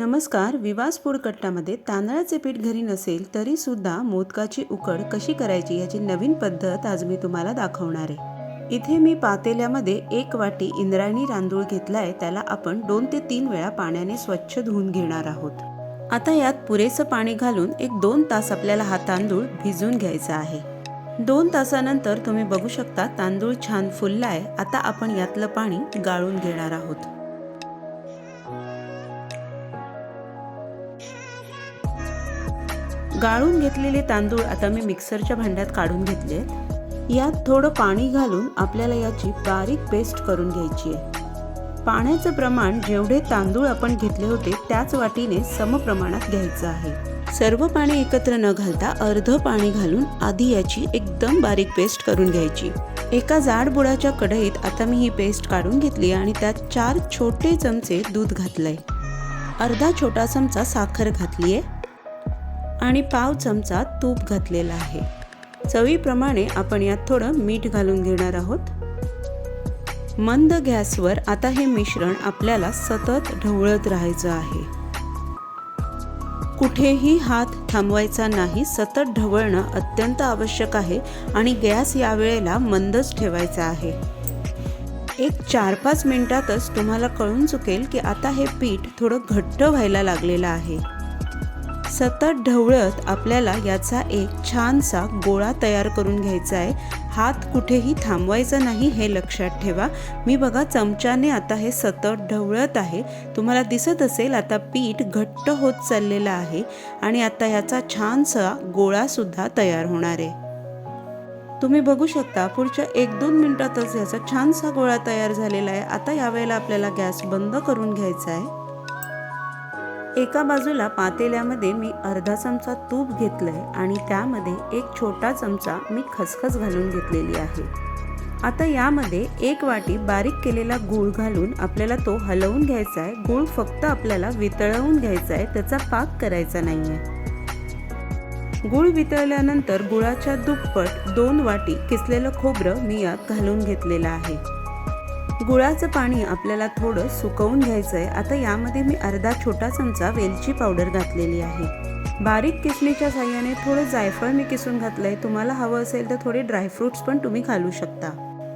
नमस्कार विवास फूड कट्टामध्ये तांदळाचे पीठ घरी नसेल तरीसुद्धा मोदकाची उकड कशी करायची याची नवीन पद्धत आज मी तुम्हाला दाखवणार आहे. इथे मी पातेल्यामध्ये एक वाटी इंद्रायणी रांदूळ घेतला आहे त्याला आपण दोन ते तीन वेळा पाण्याने स्वच्छ धुवून घेणार आहोत. आता यात पुरेसं पाणी घालून एक दोन तास आपल्याला हा तांदूळ भिजवून घ्यायचा आहे. दोन तासानंतर तुम्ही बघू शकता तांदूळ छान फुलला आहे आता आपण यातलं पाणी गाळून घेणार आहोत. गाळून घेतलेले तांदूळ आता मी मिक्सरच्या भांड्यात काढून घेतले. यात थोडं पाणी घालून आपल्याला याची बारीक पेस्ट करून घ्यायची आहे. पाण्याचं प्रमाण जेवढे तांदूळ आपण घेतले होते त्याच वाटीने समप्रमाणात घ्यायचं आहे. सर्व पाणी एकत्र न घालता अर्ध पाणी घालून आधी याची एकदम बारीक पेस्ट करून घ्यायची. एका जाड बुडाच्या कढईत आता मी ही पेस्ट काढून घेतली आणि त्यात चार छोटे चमचे दूध घातलंय. अर्धा छोटा चमचा साखर घातली आहे आणि पाव चमचा तूप घातलेला आहे. चवीप्रमाणे आपण यात थोडं मीठ घालून घेणार आहोत. मंद गॅसवर आता हे मिश्रण आपल्याला सतत ढवळत राहायचं आहे. कुठेही हात थांबवायचा नाही सतत ढवळणं अत्यंत आवश्यक आहे आणि गॅस यावेळेला मंदच ठेवायचा आहे. एक चार पाच मिनिटातच तुम्हाला कळून चुकेल की आता हे पीठ थोडं घट्ट व्हायला लागलेलं आहे. सतत ढवळत आपल्याला याचा एक छानसा गोळा तयार करून घ्यायचा आहे. हात कुठेही थांबवायचा नाही हे लक्षात ठेवा. मी बघा चमच्याने आता हे सतत ढवळत आहे. तुम्हाला दिसत असेल आता पीठ घट्ट होत चाललेलं आहे आणि आता याचा छानसा गोळासुद्धा तयार होणार आहे. तुम्ही बघू शकता पुढच्या एक दोन मिनिटातच याचा छानसा गोळा तयार झालेला आहे. आता यावेळेला आपल्याला गॅस बंद करून घ्यायचा आहे. एका बाजूला पातेल्यामध्ये मी अर्धा चमचा तूप घेतलंय आणि त्यामध्ये एक छोटा चमचा मी खसखस घालून घेतलेली आहे. आता यामध्ये एक वाटी बारीक केलेला गूळ घालून आपल्याला तो हलवून घ्यायचा आहे गूळ फक्त आपल्याला वितळवून घ्यायचा आहे त्याचा पाक करायचा नाही आहे गूळ वितळल्यानंतर गुळाच्या दुप्पट दोन वाटी किसलेलं खोबरं मी यात घालून घेतलेलं आहे. गुळाचं पाणी आपल्याला थोडं सुकवून घ्यायचं आहे आता यामध्ये मी अर्धा छोटा चमचा वेलची पावडर घातलेली आहे. बारीक किसणीच्या साह्याने थोडं जायफळ मी किसून घातलंय. तुम्हाला हवं असेल तर थोडे ड्रायफ्रुट्स पण तुम्ही घालू शकता.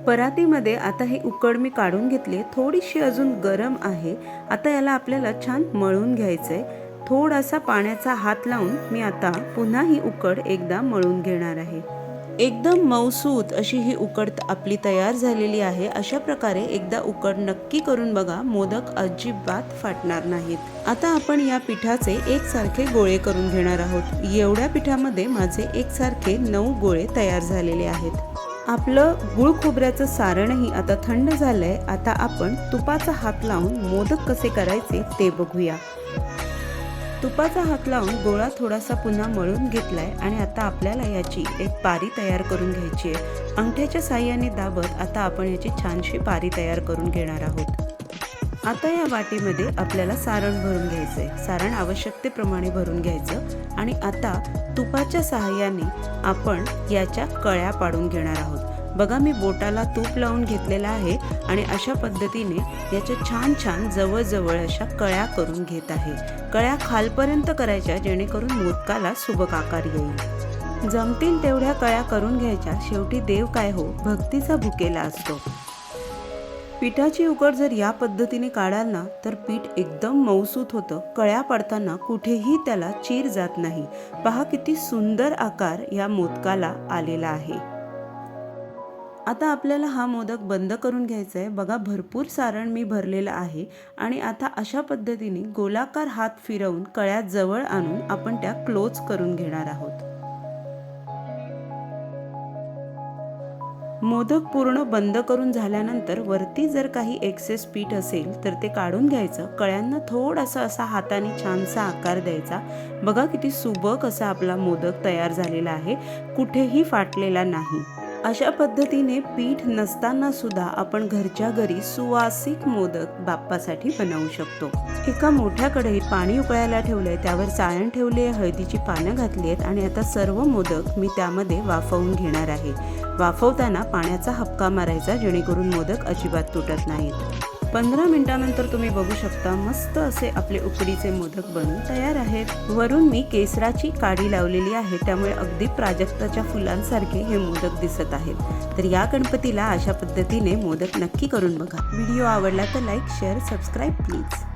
परातीमध्ये आता ही उकड मी काढून घेतली. थोडीशी अजून गरम आहे. आता याला आपल्याला छान मळून आहे थोडासा पाण्याचा हात लावून मी आता पुन्हा ही उकड एकदा मळून घेणार आहे. एकदम मऊसूत अशी ही उकड आपली तयार झालेली आहे अशा प्रकारे एकदा उकड नक्की करून बघा मोदक अजिबात फाटणार नाहीत. आता आपण या पिठाचे एकसारखे गोळे करून घेणार आहोत. एवढ्या पिठामध्ये माझे एकसारखे नऊ गोळे तयार झालेले आहेत. आपलं गुळ खोबऱ्याचं सारणही आता थंड झालंय. आता आपण तुपाचा हात लावून मोदक कसे करायचे ते बघूया. तुपाचा हात लावून गोळा थोडासा पुन्हा मळून घेतलाय आणि आता आपल्याला याची एक पारी तयार करून घ्यायची आहे. अंगठ्याच्या साह्याने दाबत आता आपण याची छानशी पारी तयार करून घेणार आहोत. आता या वाटीमध्ये आपल्याला सारण भरून घ्यायचंय. सारण आवश्यकतेप्रमाणे भरून घ्यायचं आणि आता तुपाच्या सहाय्याने आपण याच्या कळ्या पाडून घेणार आहोत. बघा मी बोटाला तूप लावून घेतलेला आहे आणि अशा पद्धतीने याच्या छान छान जवळजवळ अशा कळ्या करून घेत आहे. कळ्या खालपर्यंत करायच्या जेणेकरून मोदकाला सुबक आकार येईल. जमतील तेवढ्या कळ्या करून घ्यायच्या. शेवटी देव काय हो? भक्तीचा भुकेला असतो. पिठाची उकड जर या पद्धतीने काढाल ना तर पीठ एकदम मऊसूत होतं. कळ्या पडताना कुठेही त्याला चीर जात नाही. पहा किती सुंदर आकार या मोदकाला आलेला आहे. आता आपल्याला हा मोदक बंद करून घ्यायचा आहे बघा भरपूर सारण मी भरलेलं आहे आणि आता अशा पद्धतीने गोलाकार हात फिरवून कळ्या जवळ आणून आपण त्या क्लोज करून घेणार आहोत. मोदक पूर्ण बंद करून झाल्यानंतर वरती जर काही एक्सेस पीठ असेल तर ते काढून घ्यायचं. कळ्यांना थोडासा असा हाताने छानसा आकार द्यायचा. बघा किती सुबक असा आपला मोदक तयार झालेला आहे. कुठेही फाटलेला नाही. अशा पद्धतीने पीठ नसताना सुद्धा आपण घरच्या घरी सुवासिक मोदक बाप्पासाठी बनवू शकतो. एका मोठ्या कढईत पाणी उकळायला ठेवलंय त्यावर चाळण ठेवले हळदीची पानं घातली आहेत आणि आता सर्व मोदक मी त्यामध्ये वाफवून घेणार आहे. वाफवताना पाण्याचा हपका मारायचा जेणेकरून मोदक अजिबात तुटत नाहीत. पंधरा मिनिटानंतर तुम्ही बघू शकता मस्त असे आपले उकडीचे मोदक बनून तयार आहेत. वरून मी केसराची काडी लावलेली आहे त्यामुळे अगदी प्राजक्ताच्या फुलांसारखे हे मोदक दिसत आहेत. तर या गणपतीला अशा पद्धतीने मोदक नक्की करून बघा. व्हिडिओ आवडला तर लाईक शेअर सबस्क्राईब प्लीज.